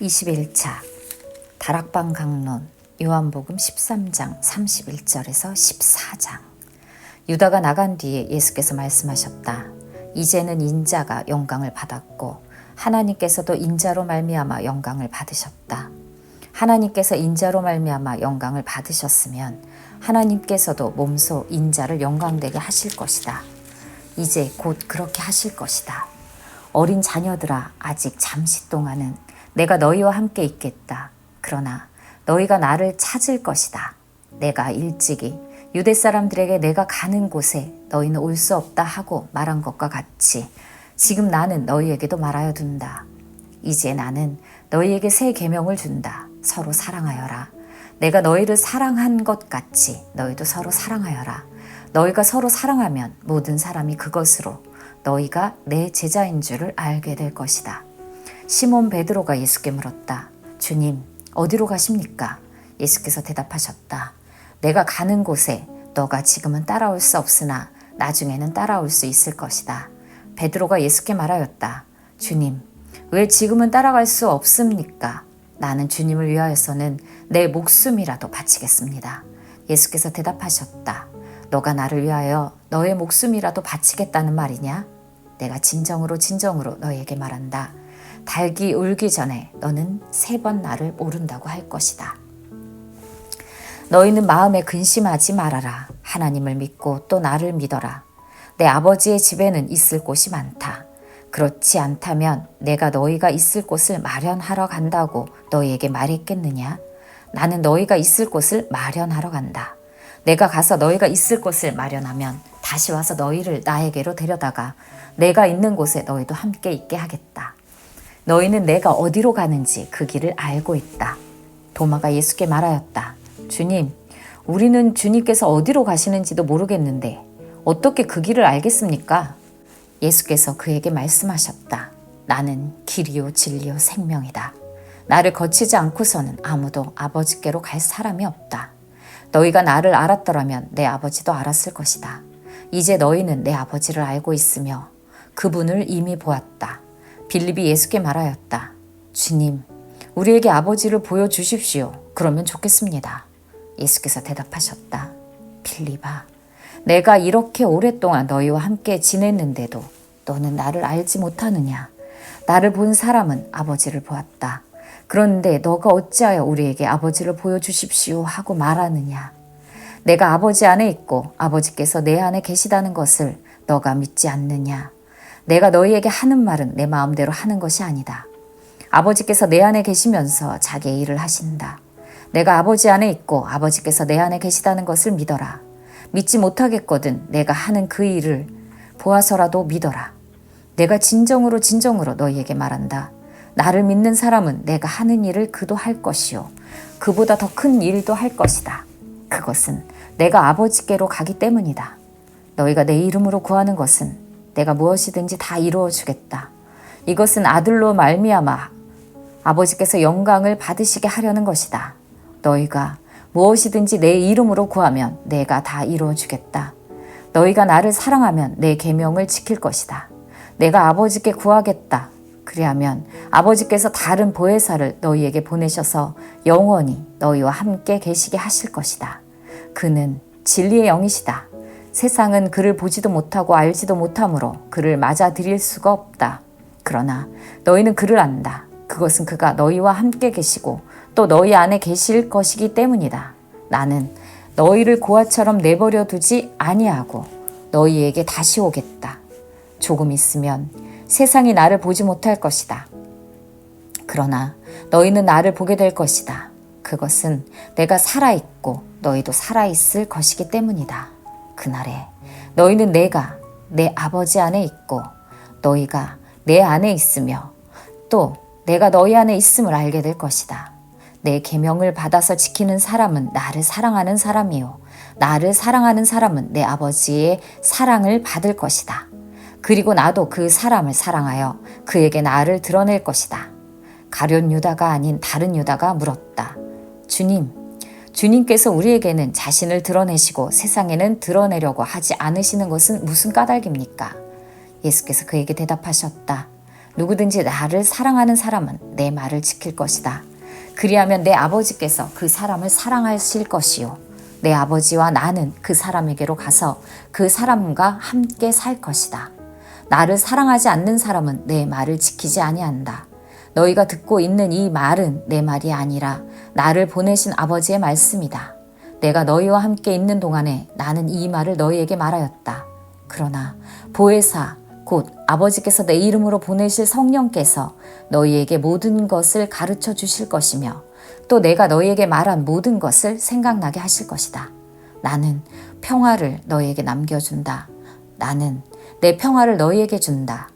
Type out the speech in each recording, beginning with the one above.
21차 다락방 강론 요한복음 13장 31절에서 14장 유다가 나간 뒤에 예수께서 말씀하셨다. 이제는 인자가 영광을 받았고 하나님께서도 인자로 말미암아 영광을 받으셨다. 하나님께서 인자로 말미암아 영광을 받으셨으면 하나님께서도 몸소 인자를 영광되게 하실 것이다. 이제 곧 그렇게 하실 것이다. 어린 자녀들아 아직 잠시 동안은 내가 너희와 함께 있겠다. 그러나 너희가 나를 찾을 것이다. 내가 일찍이 유대 사람들에게 내가 가는 곳에 너희는 올 수 없다 하고 말한 것과 같이 지금 나는 너희에게도 말하여 둔다. 이제 나는 너희에게 새 계명을 준다. 서로 사랑하여라. 내가 너희를 사랑한 것 같이 너희도 서로 사랑하여라. 너희가 서로 사랑하면 모든 사람이 그것으로 너희가 내 제자인 줄을 알게 될 것이다. 시몬 베드로가 예수께 물었다. 주님, 어디로 가십니까? 예수께서 대답하셨다. 내가 가는 곳에 너가 지금은 따라올 수 없으나 나중에는 따라올 수 있을 것이다. 베드로가 예수께 말하였다. 주님, 왜 지금은 따라갈 수 없습니까? 나는 주님을 위하여서는 내 목숨이라도 바치겠습니다. 예수께서 대답하셨다. 너가 나를 위하여 너의 목숨이라도 바치겠다는 말이냐? 내가 진정으로 진정으로 너에게 말한다. 닭이 울기 전에 너는 세 번 나를 모른다고 할 것이다. 너희는 마음에 근심하지 말아라. 하나님을 믿고 또 나를 믿어라. 내 아버지의 집에는 있을 곳이 많다. 그렇지 않다면 내가 너희가 있을 곳을 마련하러 간다고 너희에게 말했겠느냐? 나는 너희가 있을 곳을 마련하러 간다. 내가 가서 너희가 있을 곳을 마련하면 다시 와서 너희를 나에게로 데려다가 내가 있는 곳에 너희도 함께 있게 하겠다. 너희는 내가 어디로 가는지 그 길을 알고 있다. 도마가 예수께 말하였다. 주님, 우리는 주님께서 어디로 가시는지도 모르겠는데 어떻게 그 길을 알겠습니까? 예수께서 그에게 말씀하셨다. 나는 길이요 진리요 생명이다. 나를 거치지 않고서는 아무도 아버지께로 갈 사람이 없다. 너희가 나를 알았더라면 내 아버지도 알았을 것이다. 이제 너희는 내 아버지를 알고 있으며 그분을 이미 보았다. 빌립이 예수께 말하였다. 주님, 우리에게 아버지를 보여주십시오. 그러면 좋겠습니다. 예수께서 대답하셨다. 빌립아, 내가 이렇게 오랫동안 너희와 함께 지냈는데도 너는 나를 알지 못하느냐? 나를 본 사람은 아버지를 보았다. 그런데 너가 어찌하여 우리에게 아버지를 보여주십시오 하고 말하느냐? 내가 아버지 안에 있고 아버지께서 내 안에 계시다는 것을 너가 믿지 않느냐? 내가 너희에게 하는 말은 내 마음대로 하는 것이 아니다. 아버지께서 내 안에 계시면서 자기의 일을 하신다. 내가 아버지 안에 있고 아버지께서 내 안에 계시다는 것을 믿어라. 믿지 못하겠거든 내가 하는 그 일을 보아서라도 믿어라. 내가 진정으로 진정으로 너희에게 말한다. 나를 믿는 사람은 내가 하는 일을 그도 할 것이요. 그보다 더 큰 일도 할 것이다. 그것은 내가 아버지께로 가기 때문이다. 너희가 내 이름으로 구하는 것은 내가 무엇이든지 다 이루어 주겠다. 이것은 아들로 말미암아 아버지께서 영광을 받으시게 하려는 것이다. 너희가 무엇이든지 내 이름으로 구하면 내가 다 이루어 주겠다. 너희가 나를 사랑하면 내 계명을 지킬 것이다. 내가 아버지께 구하겠다. 그리하면 아버지께서 다른 보혜사를 너희에게 보내셔서 영원히 너희와 함께 계시게 하실 것이다. 그는 진리의 영이시다. 세상은 그를 보지도 못하고 알지도 못하므로 그를 맞아들일 수가 없다. 그러나 너희는 그를 안다. 그것은 그가 너희와 함께 계시고 또 너희 안에 계실 것이기 때문이다. 나는 너희를 고아처럼 내버려 두지 아니하고 너희에게 다시 오겠다. 조금 있으면 세상이 나를 보지 못할 것이다. 그러나 너희는 나를 보게 될 것이다. 그것은 내가 살아있고 너희도 살아있을 것이기 때문이다. 그날에 너희는 내가 내 아버지 안에 있고 너희가 내 안에 있으며 또 내가 너희 안에 있음을 알게 될 것이다. 내 계명을 받아서 지키는 사람은 나를 사랑하는 사람이요 나를 사랑하는 사람은 내 아버지의 사랑을 받을 것이다. 그리고 나도 그 사람을 사랑하여 그에게 나를 드러낼 것이다. 가룟 유다가 아닌 다른 유다가 물었다. 주님, 주님께서 우리에게는 자신을 드러내시고 세상에는 드러내려고 하지 않으시는 것은 무슨 까닭입니까? 예수께서 그에게 대답하셨다. 누구든지 나를 사랑하는 사람은 내 말을 지킬 것이다. 그리하면 내 아버지께서 그 사람을 사랑하실 것이요. 내 아버지와 나는 그 사람에게로 가서 그 사람과 함께 살 것이다. 나를 사랑하지 않는 사람은 내 말을 지키지 아니한다. 너희가 듣고 있는 이 말은 내 말이 아니라 나를 보내신 아버지의 말씀이다. 내가 너희와 함께 있는 동안에 나는 이 말을 너희에게 말하였다. 그러나 보혜사 곧 아버지께서 내 이름으로 보내실 성령께서 너희에게 모든 것을 가르쳐 주실 것이며 또 내가 너희에게 말한 모든 것을 생각나게 하실 것이다. 나는 평화를 너희에게 남겨준다. 나는 내 평화를 너희에게 준다.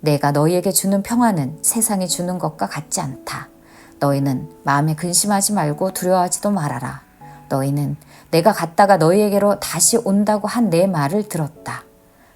내가 너희에게 주는 평화는 세상이 주는 것과 같지 않다. 너희는 마음에 근심하지 말고 두려워하지도 말아라. 너희는 내가 갔다가 너희에게로 다시 온다고 한 내 말을 들었다.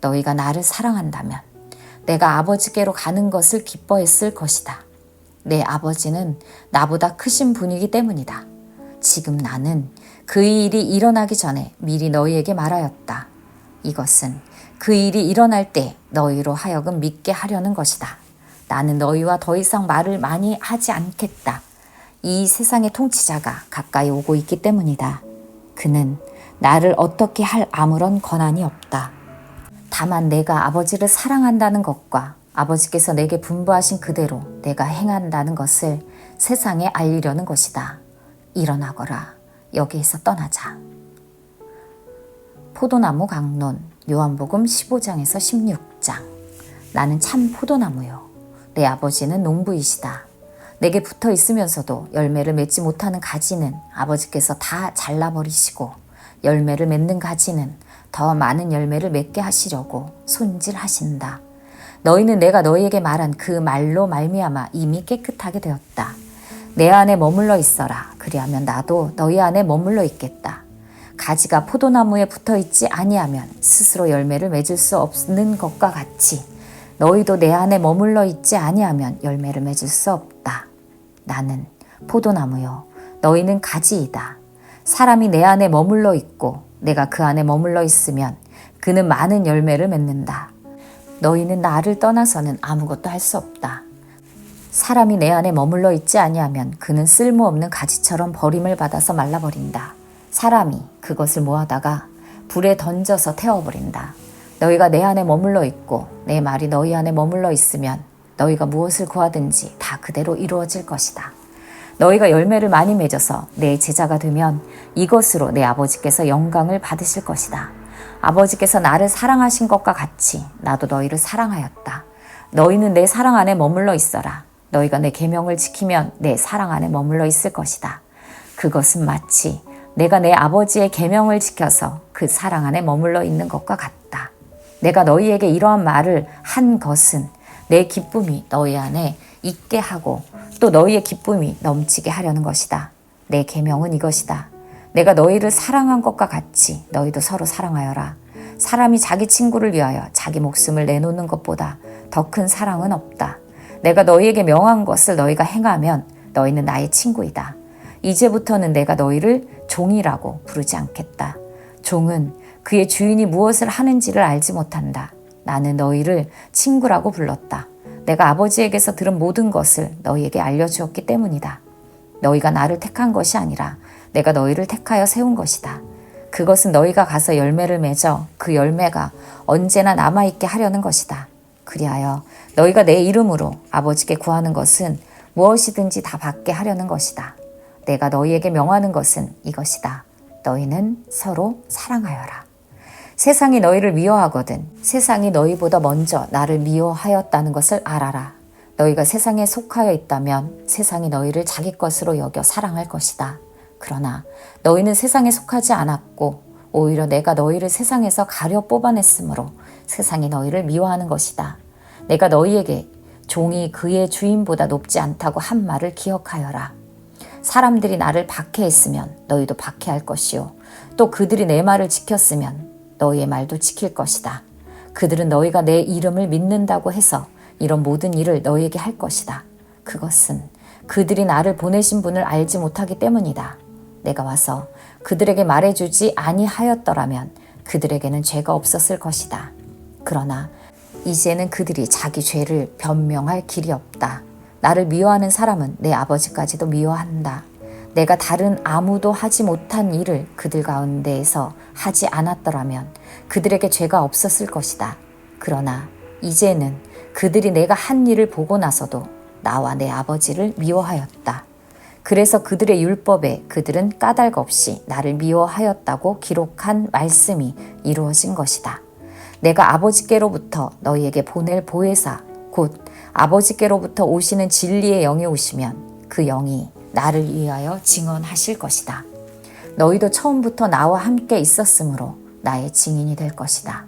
너희가 나를 사랑한다면 내가 아버지께로 가는 것을 기뻐했을 것이다. 내 아버지는 나보다 크신 분이기 때문이다. 지금 나는 그 일이 일어나기 전에 미리 너희에게 말하였다. 이것은 그 일이 일어날 때 너희로 하여금 믿게 하려는 것이다. 나는 너희와 더 이상 말을 많이 하지 않겠다. 이 세상의 통치자가 가까이 오고 있기 때문이다. 그는 나를 어떻게 할 아무런 권한이 없다. 다만 내가 아버지를 사랑한다는 것과 아버지께서 내게 분부하신 그대로 내가 행한다는 것을 세상에 알리려는 것이다. 일어나거라. 여기에서 떠나자. 포도나무 강론 요한복음 15장에서 16장 나는 참 포도나무요. 내 아버지는 농부이시다. 내게 붙어 있으면서도 열매를 맺지 못하는 가지는 아버지께서 다 잘라버리시고 열매를 맺는 가지는 더 많은 열매를 맺게 하시려고 손질하신다. 너희는 내가 너희에게 말한 그 말로 말미암아 이미 깨끗하게 되었다. 내 안에 머물러 있어라. 그리하면 나도 너희 안에 머물러 있겠다. 가지가 포도나무에 붙어 있지 아니하면 스스로 열매를 맺을 수 없는 것과 같이 너희도 내 안에 머물러 있지 아니하면 열매를 맺을 수 없다. 나는 포도나무요. 너희는 가지이다. 사람이 내 안에 머물러 있고 내가 그 안에 머물러 있으면 그는 많은 열매를 맺는다. 너희는 나를 떠나서는 아무것도 할 수 없다. 사람이 내 안에 머물러 있지 아니하면 그는 쓸모없는 가지처럼 버림을 받아서 말라버린다. 사람이 그것을 모아다가 불에 던져서 태워버린다. 너희가 내 안에 머물러 있고 내 말이 너희 안에 머물러 있으면 너희가 무엇을 구하든지 다 그대로 이루어질 것이다. 너희가 열매를 많이 맺어서 내 제자가 되면 이것으로 내 아버지께서 영광을 받으실 것이다. 아버지께서 나를 사랑하신 것과 같이 나도 너희를 사랑하였다. 너희는 내 사랑 안에 머물러 있어라. 너희가 내 계명을 지키면 내 사랑 안에 머물러 있을 것이다. 그것은 마치 내가 내 아버지의 계명을 지켜서 그 사랑 안에 머물러 있는 것과 같다. 내가 너희에게 이러한 말을 한 것은 내 기쁨이 너희 안에 있게 하고 또 너희의 기쁨이 넘치게 하려는 것이다. 내 계명은 이것이다. 내가 너희를 사랑한 것과 같이 너희도 서로 사랑하여라. 사람이 자기 친구를 위하여 자기 목숨을 내놓는 것보다 더 큰 사랑은 없다. 내가 너희에게 명한 것을 너희가 행하면 너희는 나의 친구이다. 이제부터는 내가 너희를 종이라고 부르지 않겠다. 종은 그의 주인이 무엇을 하는지를 알지 못한다. 나는 너희를 친구라고 불렀다. 내가 아버지에게서 들은 모든 것을 너희에게 알려주었기 때문이다. 너희가 나를 택한 것이 아니라 내가 너희를 택하여 세운 것이다. 그것은 너희가 가서 열매를 맺어 그 열매가 언제나 남아있게 하려는 것이다. 그리하여 너희가 내 이름으로 아버지께 구하는 것은 무엇이든지 다 받게 하려는 것이다. 내가 너희에게 명하는 것은 이것이다. 너희는 서로 사랑하여라. 세상이 너희를 미워하거든 세상이 너희보다 먼저 나를 미워하였다는 것을 알아라. 너희가 세상에 속하여 있다면 세상이 너희를 자기 것으로 여겨 사랑할 것이다. 그러나 너희는 세상에 속하지 않았고 오히려 내가 너희를 세상에서 가려 뽑아냈으므로 세상이 너희를 미워하는 것이다. 내가 너희에게 종이 그의 주인보다 높지 않다고 한 말을 기억하여라. 사람들이 나를 박해했으면 너희도 박해할 것이요. 또 그들이 내 말을 지켰으면 너희의 말도 지킬 것이다. 그들은 너희가 내 이름을 믿는다고 해서 이런 모든 일을 너희에게 할 것이다. 그것은 그들이 나를 보내신 분을 알지 못하기 때문이다. 내가 와서 그들에게 말해주지 아니하였더라면 그들에게는 죄가 없었을 것이다. 그러나 이제는 그들이 자기 죄를 변명할 길이 없다. 나를 미워하는 사람은 내 아버지까지도 미워한다. 내가 다른 아무도 하지 못한 일을 그들 가운데에서 하지 않았더라면 그들에게 죄가 없었을 것이다. 그러나 이제는 그들이 내가 한 일을 보고 나서도 나와 내 아버지를 미워하였다. 그래서 그들의 율법에 그들은 까닭 없이 나를 미워하였다고 기록한 말씀이 이루어진 것이다. 내가 아버지께로부터 너희에게 보낼 보혜사 곧 아버지께로부터 오시는 진리의 영이 오시면 그 영이 나를 위하여 증언하실 것이다. 너희도 처음부터 나와 함께 있었으므로 나의 증인이 될 것이다.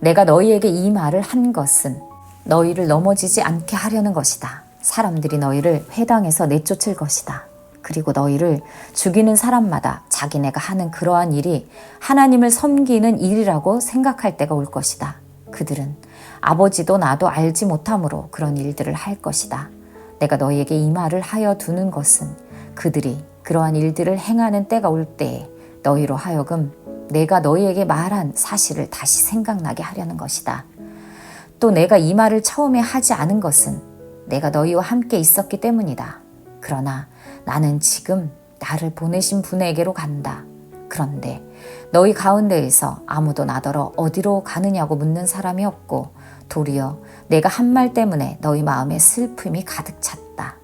내가 너희에게 이 말을 한 것은 너희를 넘어지지 않게 하려는 것이다. 사람들이 너희를 회당에서 내쫓을 것이다. 그리고 너희를 죽이는 사람마다 자기네가 하는 그러한 일이 하나님을 섬기는 일이라고 생각할 때가 올 것이다. 그들은 아버지도 나도 알지 못함으로 그런 일들을 할 것이다. 내가 너희에게 이 말을 하여 두는 것은 그들이 그러한 일들을 행하는 때가 올 때에 너희로 하여금 내가 너희에게 말한 사실을 다시 생각나게 하려는 것이다. 또 내가 이 말을 처음에 하지 않은 것은 내가 너희와 함께 있었기 때문이다. 그러나 나는 지금 나를 보내신 분에게로 간다. 그런데 너희 가운데에서 아무도 나더러 어디로 가느냐고 묻는 사람이 없고 도리어 내가 한 말 때문에 너희 마음에 슬픔이 가득 찼다.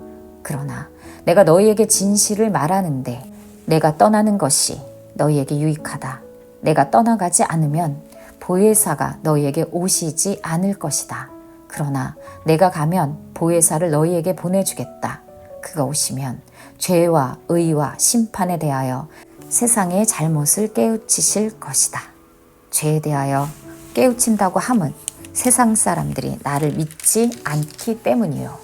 그러나 내가 너희에게 진실을 말하는데 내가 떠나는 것이 너희에게 유익하다. 내가 떠나가지 않으면 보혜사가 너희에게 오시지 않을 것이다. 그러나 내가 가면 보혜사를 너희에게 보내주겠다. 그가 오시면 죄와 의와 심판에 대하여 세상의 잘못을 깨우치실 것이다. 죄에 대하여 깨우친다고 함은 세상 사람들이 나를 믿지 않기 때문이요.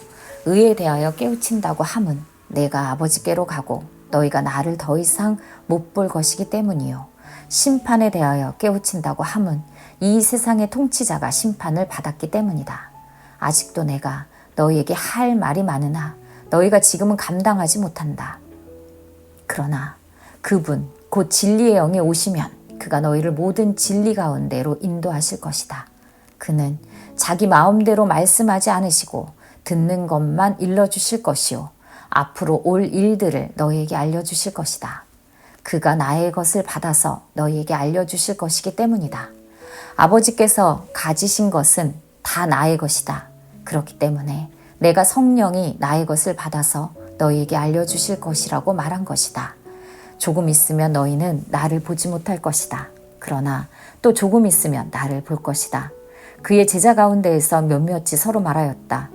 의에 대하여 깨우친다고 함은 내가 아버지께로 가고 너희가 나를 더 이상 못 볼 것이기 때문이요. 심판에 대하여 깨우친다고 함은 이 세상의 통치자가 심판을 받았기 때문이다. 아직도 내가 너희에게 할 말이 많으나 너희가 지금은 감당하지 못한다. 그러나 그분 곧 진리의 영이 오시면 그가 너희를 모든 진리 가운데로 인도하실 것이다. 그는 자기 마음대로 말씀하지 않으시고 듣는 것만 일러주실 것이요. 앞으로 올 일들을 너희에게 알려주실 것이다. 그가 나의 것을 받아서 너희에게 알려주실 것이기 때문이다. 아버지께서 가지신 것은 다 나의 것이다. 그렇기 때문에 내가 성령이 나의 것을 받아서 너희에게 알려주실 것이라고 말한 것이다. 조금 있으면 너희는 나를 보지 못할 것이다. 그러나 또 조금 있으면 나를 볼 것이다. 그의 제자 가운데에서 몇몇이 서로 말하였다.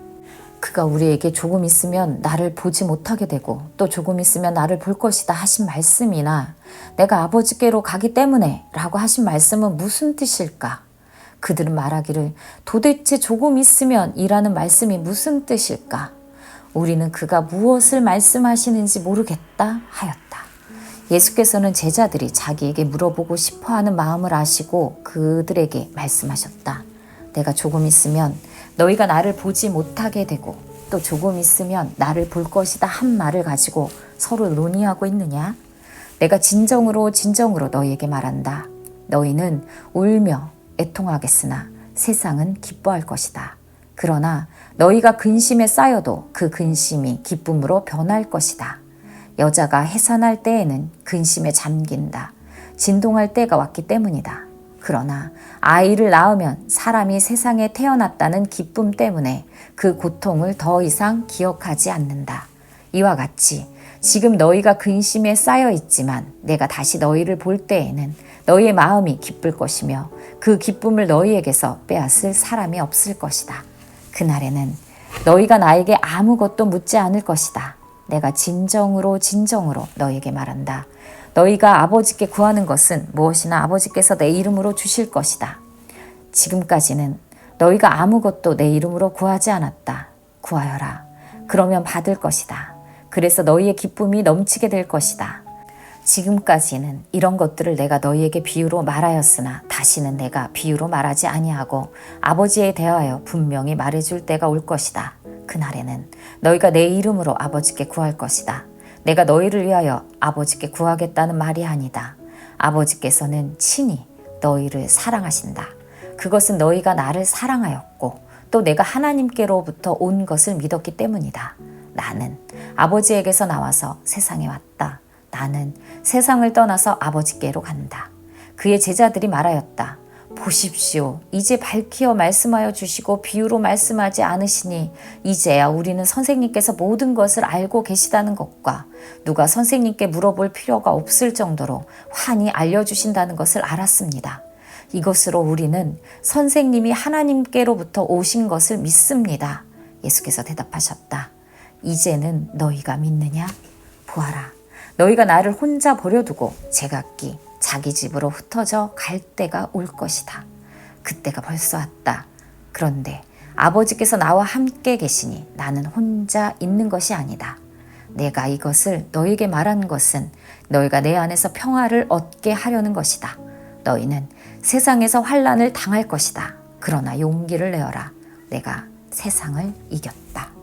그가 우리에게 조금 있으면 나를 보지 못하게 되고 또 조금 있으면 나를 볼 것이다 하신 말씀이나 내가 아버지께로 가기 때문에 라고 하신 말씀은 무슨 뜻일까? 그들은 말하기를 도대체 조금 있으면 이라는 말씀이 무슨 뜻일까? 우리는 그가 무엇을 말씀하시는지 모르겠다 하였다. 예수께서는 제자들이 자기에게 물어보고 싶어 하는 마음을 아시고 그들에게 말씀하셨다. 내가 조금 있으면 너희가 나를 보지 못하게 되고 또 조금 있으면 나를 볼 것이다 한 말을 가지고 서로 논의하고 있느냐? 내가 진정으로 진정으로 너희에게 말한다. 너희는 울며 애통하겠으나 세상은 기뻐할 것이다. 그러나 너희가 근심에 쌓여도 그 근심이 기쁨으로 변할 것이다. 여자가 해산할 때에는 근심에 잠긴다. 진동할 때가 왔기 때문이다. 그러나 아이를 낳으면 사람이 세상에 태어났다는 기쁨 때문에 그 고통을 더 이상 기억하지 않는다. 이와 같이 지금 너희가 근심에 쌓여 있지만 내가 다시 너희를 볼 때에는 너희의 마음이 기쁠 것이며 그 기쁨을 너희에게서 빼앗을 사람이 없을 것이다. 그날에는 너희가 나에게 아무것도 묻지 않을 것이다. 내가 진정으로 진정으로 너희에게 말한다. 너희가 아버지께 구하는 것은 무엇이나 아버지께서 내 이름으로 주실 것이다. 지금까지는 너희가 아무것도 내 이름으로 구하지 않았다. 구하여라. 그러면 받을 것이다. 그래서 너희의 기쁨이 넘치게 될 것이다. 지금까지는 이런 것들을 내가 너희에게 비유로 말하였으나 다시는 내가 비유로 말하지 아니하고 아버지에 대하여 분명히 말해줄 때가 올 것이다. 그날에는 너희가 내 이름으로 아버지께 구할 것이다. 내가 너희를 위하여 아버지께 구하겠다는 말이 아니다. 아버지께서는 친히 너희를 사랑하신다. 그것은 너희가 나를 사랑하였고 또 내가 하나님께로부터 온 것을 믿었기 때문이다. 나는 아버지에게서 나와서 세상에 왔다. 나는 세상을 떠나서 아버지께로 간다. 그의 제자들이 말하였다. 보십시오. 이제 밝히어 말씀하여 주시고 비유로 말씀하지 않으시니 이제야 우리는 선생님께서 모든 것을 알고 계시다는 것과 누가 선생님께 물어볼 필요가 없을 정도로 환히 알려주신다는 것을 알았습니다. 이것으로 우리는 선생님이 하나님께로부터 오신 것을 믿습니다. 예수께서 대답하셨다. 이제는 너희가 믿느냐? 보아라. 너희가 나를 혼자 버려두고 제각기 자기 집으로 흩어져 갈 때가 올 것이다. 그때가 벌써 왔다. 그런데 아버지께서 나와 함께 계시니 나는 혼자 있는 것이 아니다. 내가 이것을 너에게 말한 것은 너희가 내 안에서 평화를 얻게 하려는 것이다. 너희는 세상에서 환란을 당할 것이다. 그러나 용기를 내어라. 내가 세상을 이겼다.